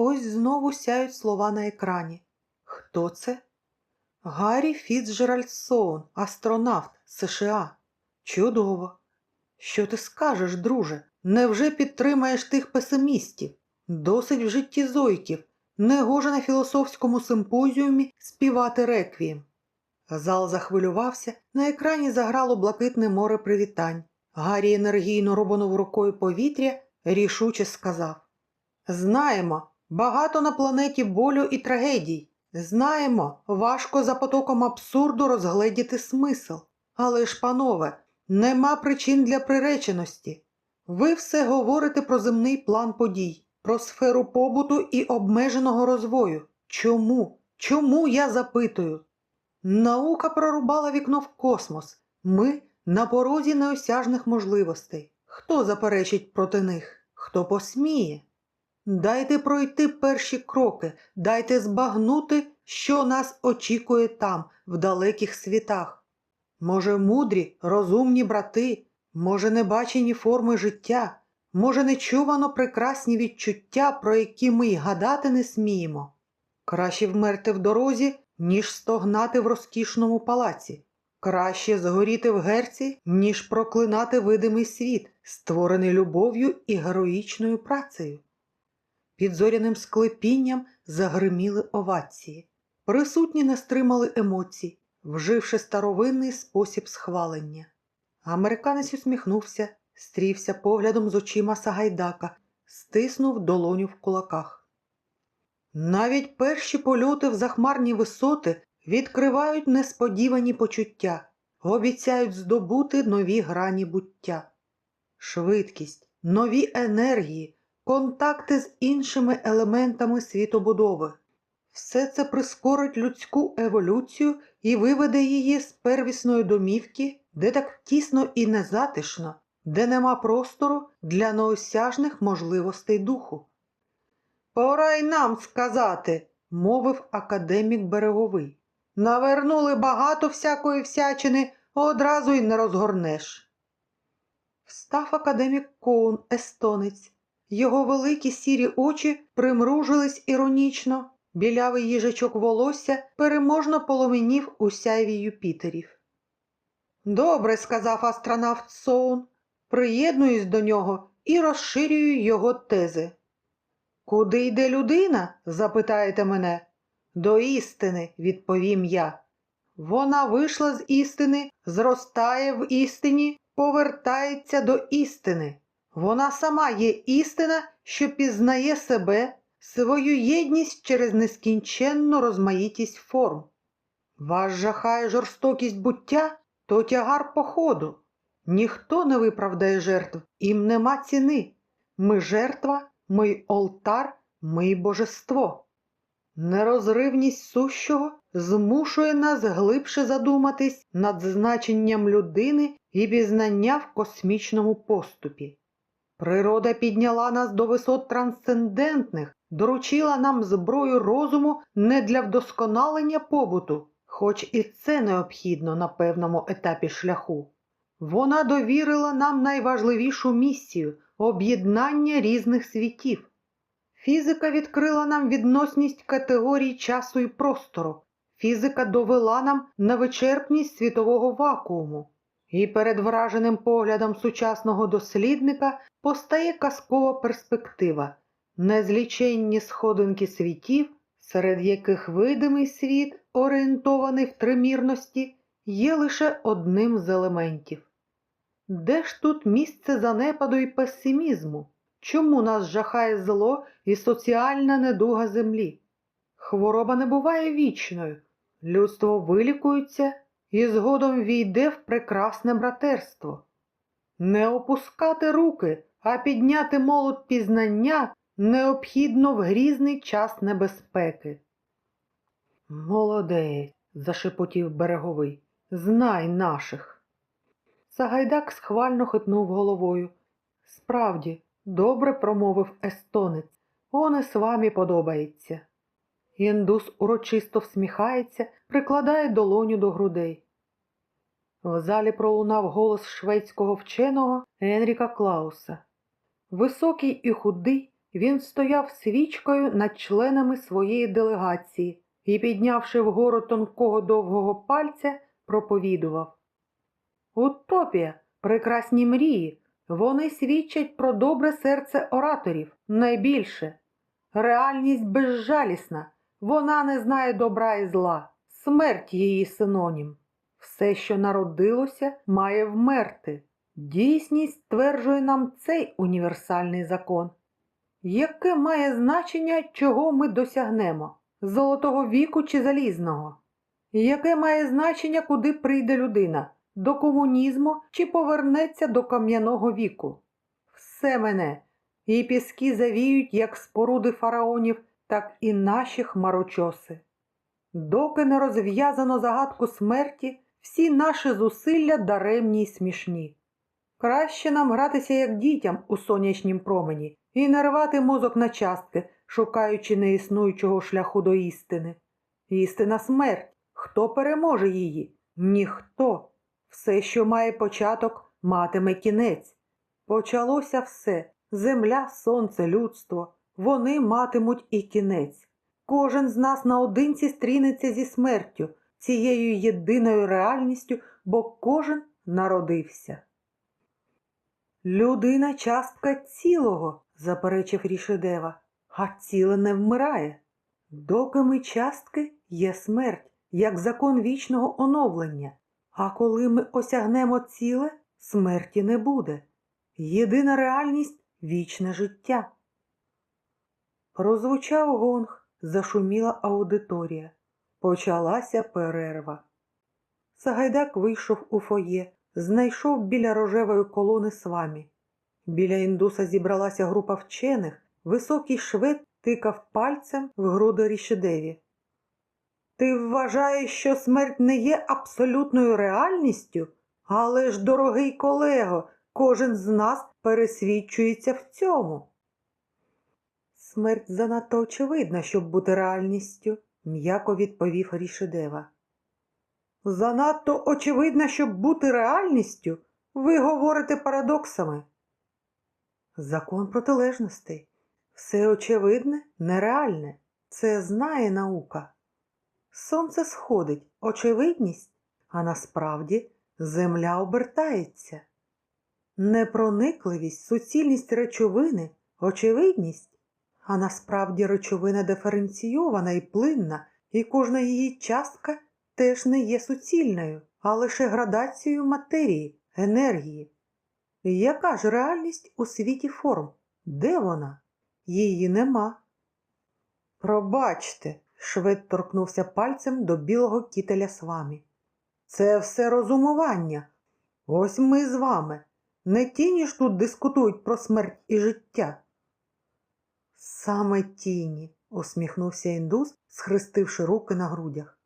Ось знову сяють слова на екрані. Хто це? Гаррі Фіцджеральд Соун, астронавт США. Чудово. Що ти скажеш, друже? Невже підтримаєш тих песимістів? Досить в житті зойків. Негоже на філософському симпозіумі співати реквієм. Зал захвилювався, на екрані заграло блакитне море привітань. Гаррі енергійно рубанув рукою повітря, рішуче сказав Знаємо, багато на планеті болю і трагедій. Знаємо, важко за потоком абсурду розгледіти смисл. Але ж, панове, нема причин для приреченості. Ви все говорите про земний план подій, про сферу побуту і обмеженого розвою. Чому? Чому я запитую? Наука прорубала вікно в космос. Ми на порозі неосяжних можливостей. Хто заперечить проти них? Хто посміє? Дайте пройти перші кроки, дайте збагнути, що нас очікує там, в далеких світах. Може, мудрі, розумні брати, може, небачені форми життя, може, нечувано прекрасні відчуття, про які ми й гадати не сміємо. Краще вмерти в дорозі, ніж стогнати в розкішному палаці. Краще згоріти в герці, ніж проклинати видимий світ, створений любов'ю і героїчною працею. Під зоряним склепінням загриміли овації. Присутні не стримали емоцій, вживши старовинний спосіб схвалення. Американець усміхнувся, стрівся поглядом з очима Сагайдака, стиснув долоню в кулаках. Навіть перші польоти в захмарні висоти відкривають несподівані почуття, обіцяють здобути нові грані буття. Швидкість, нові енергії, контакти з іншими елементами світобудови. Все це прискорить людську еволюцію і виведе її з первісної домівки, де так тісно і незатишно, де нема простору для неосяжних можливостей духу. Пора й нам сказати, мовив академік береговий. Навернули багато всякої всячини, одразу й не розгорнеш. Встав академік Коун, естонець. Його великі сірі очі примружились іронічно, білявий їжачок волосся переможно поломенів у сяйві Юпітерів. Добре, сказав астронавт Соун, приєднуюсь до нього і розширюю його тези. Куди йде людина? запитаєте мене. До істини, відповім я. Вона вийшла з істини, зростає в істині, повертається до істини. Вона сама є істина, що пізнає себе, свою єдність через нескінченну розмаїтість форм. Вас жахає жорстокість буття, то тягар походу. Ніхто не виправдає жертв, їм нема ціни. Ми жертва, ми олтар, ми божество. Нерозривність сущого змушує нас глибше задуматись над значенням людини і пізнання в космічному поступі. Природа підняла нас до висот трансцендентних, доручила нам зброю розуму не для вдосконалення побуту, хоч і це необхідно на певному етапі шляху. Вона довірила нам найважливішу місію об'єднання різних світів. Фізика відкрила нам відносність категорій часу і простору. Фізика довела нам невичерпність світового вакууму. І перед враженим поглядом сучасного дослідника постає казкова перспектива, незліченні сходинки світів, серед яких видимий світ, орієнтований в тримірності, є лише одним з елементів. Де ж тут місце занепаду і песимізму? Чому нас жахає зло і соціальна недуга землі? Хвороба не буває вічною, людство вилікується і згодом війде в прекрасне братерство. Не опускати руки, а підняти молот пізнання необхідно в грізний час небезпеки. Молодець, зашепотів береговий, знай наших. Сагайдак схвально хитнув головою. Справді, добре промовив естонець, он з вами подобається. Індус урочисто всміхається, прикладає долоню до грудей. В залі пролунав голос шведського вченого Енріка Клауса. Високий і худий, він стояв свічкою над членами своєї делегації і, піднявши вгору тонкого довгого пальця, проповідував. Утопія, прекрасні мрії, вони свідчать про добре серце ораторів найбільше. Реальність безжалісна, вона не знає добра і зла, смерть її синонім. Все, що народилося, має вмерти. Дійсність стверджує нам цей універсальний закон. Яке має значення, чого ми досягнемо золотого віку чи залізного? Яке має значення, куди прийде людина до комунізму чи повернеться до кам'яного віку? Все мене, і піски завіють як споруди фараонів, так і наші хмарочоси. Доки не розв'язано загадку смерті, всі наші зусилля даремні й смішні. Краще нам гратися як дітям у сонячнім промені і не рвати мозок на частки, шукаючи неіснуючого шляху до істини. Істина смерть. Хто переможе її? Ніхто. Все, що має початок, матиме кінець. Почалося все земля, сонце, людство. Вони матимуть і кінець. Кожен з нас наодинці стрінеться зі смертю, цією єдиною реальністю, бо кожен народився. Людина частка цілого, заперечив Рішедева, а ціле не вмирає. Доки ми частки є смерть, як закон вічного оновлення, а коли ми осягнемо ціле, смерті не буде. Єдина реальність вічне життя. Прозвучав гонг, зашуміла аудиторія. Почалася перерва. Сагайдак вийшов у фоє, знайшов біля рожевої колони свамі. Біля індуса зібралася група вчених, високий швед тикав пальцем в груди Рішидеві. Ти вважаєш, що смерть не є абсолютною реальністю? Але ж, дорогий колего, кожен з нас пересвідчується в цьому. Смерть занадто очевидна, щоб бути реальністю, м'яко відповів Рішидева. Занадто очевидна, щоб бути реальністю, ви говорите парадоксами. Закон протилежностей. Все очевидне, нереальне. Це знає наука. Сонце сходить, очевидність, а насправді земля обертається. Непроникливість, суцільність речовини, очевидність, а насправді речовина диференційована і плинна, і кожна її частка теж не є суцільною, а лише градацією матерії, енергії. Яка ж реальність у світі форм? Де вона? Її нема. Пробачте, швед торкнувся пальцем до білого кітеля свамі. Це все розумування. Ось ми з вами. Не тіні ж тут дискутують про смерть і життя. Саме тіні, усміхнувся індус, схрестивши руки на грудях.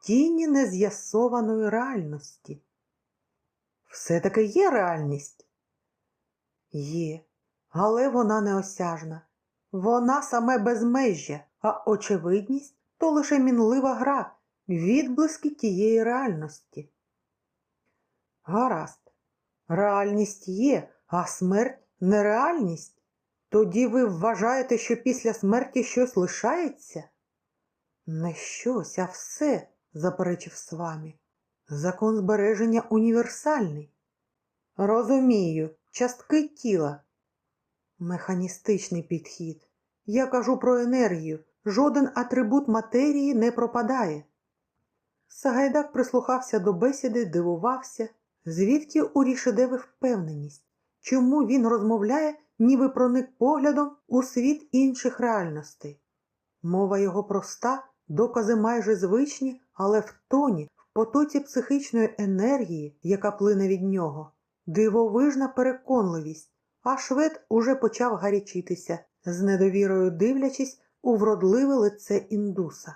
Тіні нез'ясованої реальності. Все таки є реальність? Є, але вона неосяжна. Вона саме безмежжя, а очевидність то лише мінлива гра, відблиски тієї реальності. Гаразд, реальність є, а смерть нереальність. Тоді ви вважаєте, що після смерті щось лишається? Не щось, а все, заперечив Свамі. Закон збереження універсальний. Розумію, частки тіла. Механістичний підхід. Я кажу про енергію. Жоден атрибут матерії не пропадає. Сагайдак прислухався до бесіди, дивувався, звідки у Рішедеви впевненість, чому він розмовляє, ніби проник поглядом у світ інших реальностей. Мова його проста, докази майже звичні, але в тоні, в потоці психічної енергії, яка плине від нього, дивовижна переконливість, а швед уже почав гарячитися, з недовірою дивлячись у вродливе лице індуса.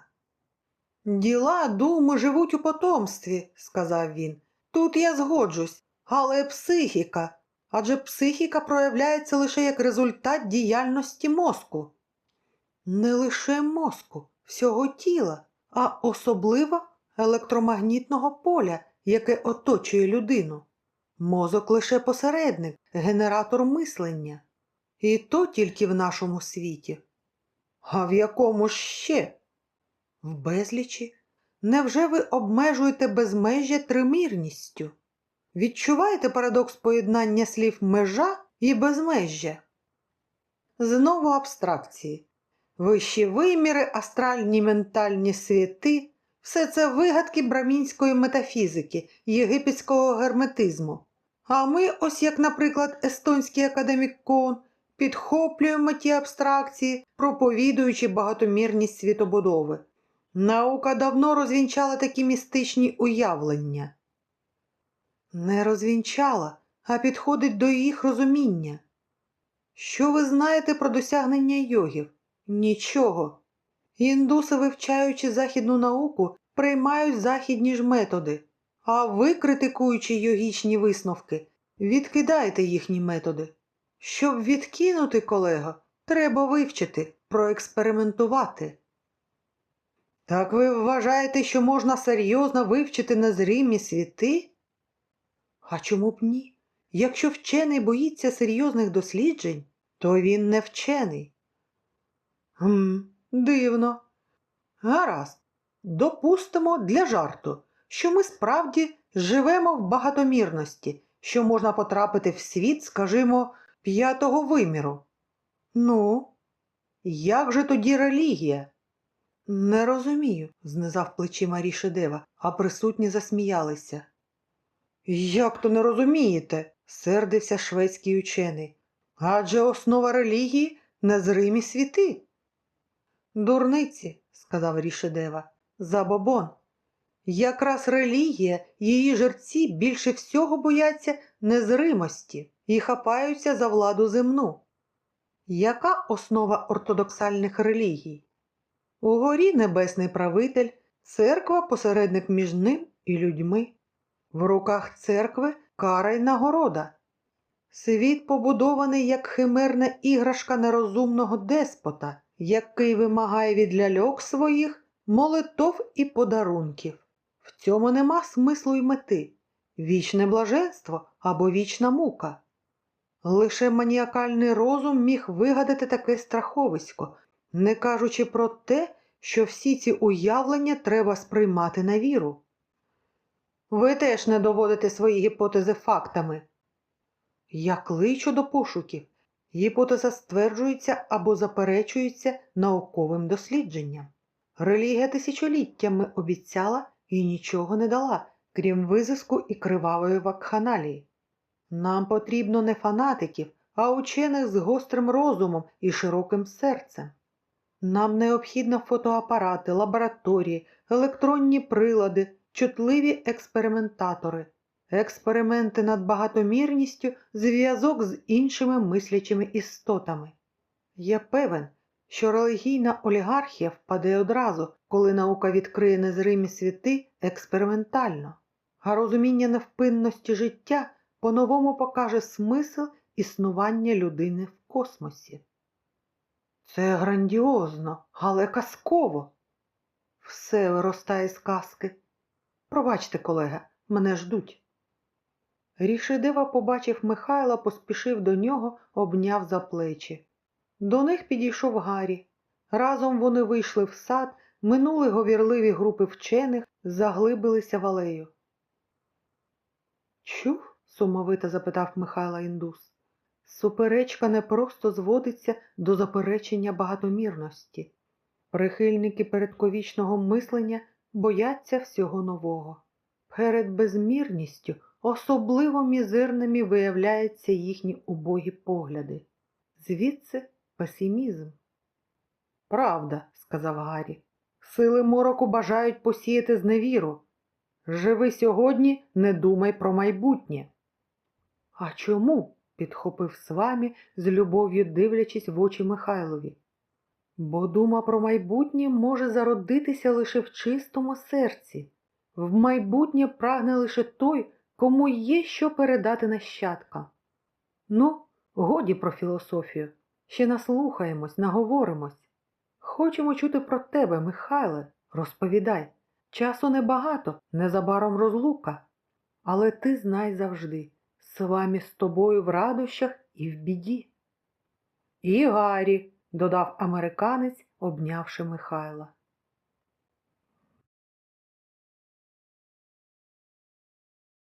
Діла, думи живуть у потомстві, сказав він. Тут я згоджусь, але психіка. Адже психіка проявляється лише як результат діяльності мозку. Не лише мозку, всього тіла, а особливо електромагнітного поля, яке оточує людину. Мозок лише посередник, генератор мислення. І то тільки в нашому світі. А в якому ще? В безлічі. Невже ви обмежуєте безмежжя тримірністю? Відчуваєте парадокс поєднання слів межа і безмежжя? Знову абстракції. Вищі виміри, астральні ментальні світи все це вигадки брамінської метафізики, єгипетського герметизму. А ми, ось як, наприклад, естонський академік Коун, підхоплюємо ті абстракції, проповідуючи багатомірність світобудови. Наука давно розвінчала такі містичні уявлення. Не розвінчала, а підходить до їх розуміння. Що ви знаєте про досягнення йогів? Нічого. Індуси, вивчаючи західну науку, приймають західні ж методи, а ви, критикуючи йогічні висновки, відкидаєте їхні методи. Щоб відкинути колега, треба вивчити, проекспериментувати. Так ви вважаєте, що можна серйозно вивчити незримі світи? А чому б ні? Якщо вчений боїться серйозних досліджень, то він не вчений. Гм, дивно. Гаразд, допустимо для жарту, що ми справді живемо в багатомірності, що можна потрапити в світ, скажімо, п'ятого виміру. Ну, як же тоді релігія? Не розумію, знизав плечима Рішедева, а присутні засміялися. Як то не розумієте? сердився шведський учений. Адже основа релігії незримі світи. Дурниці, сказав Рішедева, забобон. Якраз релігія, її жерці більше всього бояться незримості і хапаються за владу земну. Яка основа ортодоксальних релігій? Угорі небесний правитель, церква посередник між ним і людьми. В руках церкви кара й нагорода. Світ побудований як химерна іграшка нерозумного деспота, який вимагає від ляльок своїх молитов і подарунків. В цьому нема смислу й мети, вічне блаженство або вічна мука. Лише маніакальний розум міг вигадати таке страховисько, не кажучи про те, що всі ці уявлення треба сприймати на віру. Ви теж не доводите свої гіпотези фактами. Я кличу до пошуків. Гіпотеза стверджується або заперечується науковим дослідженням. Релігія тисячоліттями обіцяла і нічого не дала, крім визиску і кривавої вакханалії. Нам потрібно не фанатиків, а учених з гострим розумом і широким серцем. Нам необхідно фотоапарати, лабораторії, електронні прилади, чутливі експериментатори, експерименти над багатомірністю, зв'язок з іншими мислячими істотами. Я певен, що релігійна олігархія впаде одразу, коли наука відкриє незримі світи експериментально, а розуміння невпинності життя по-новому покаже смисл існування людини в космосі. Це грандіозно, але казково. Все виростає з казки. Пробачте, колега, мене ждуть. Рішидива побачив Михайла, поспішив до нього, обняв за плечі. До них підійшов Гаррі. Разом вони вийшли в сад, минули говірливі групи вчених, заглибилися в алею. Чув? сумовито запитав Михайла індус. Суперечка не просто зводиться до заперечення багатомірності. Прихильники передковічного мислення бояться всього нового. Перед безмірністю особливо мізерними виявляються їхні убогі погляди. Звідси песимізм. Правда, сказав Гаррі, сили мороку бажають посіяти зневіру. Живи сьогодні, не думай про майбутнє. А чому? підхопив свамі, з любов'ю дивлячись в очі Михайлові. Бо дума про майбутнє може зародитися лише в чистому серці. В майбутнє прагне лише той, кому є що передати нащадкам. Ну, годі про філософію. Ще наслухаємось, наговоримось. Хочемо чути про тебе, Михайле, розповідай. Часу небагато, незабаром розлука. Але ти знай завжди, з вами з тобою в радощах і в біді. І Гаррі, додав американець, обнявши Михайла.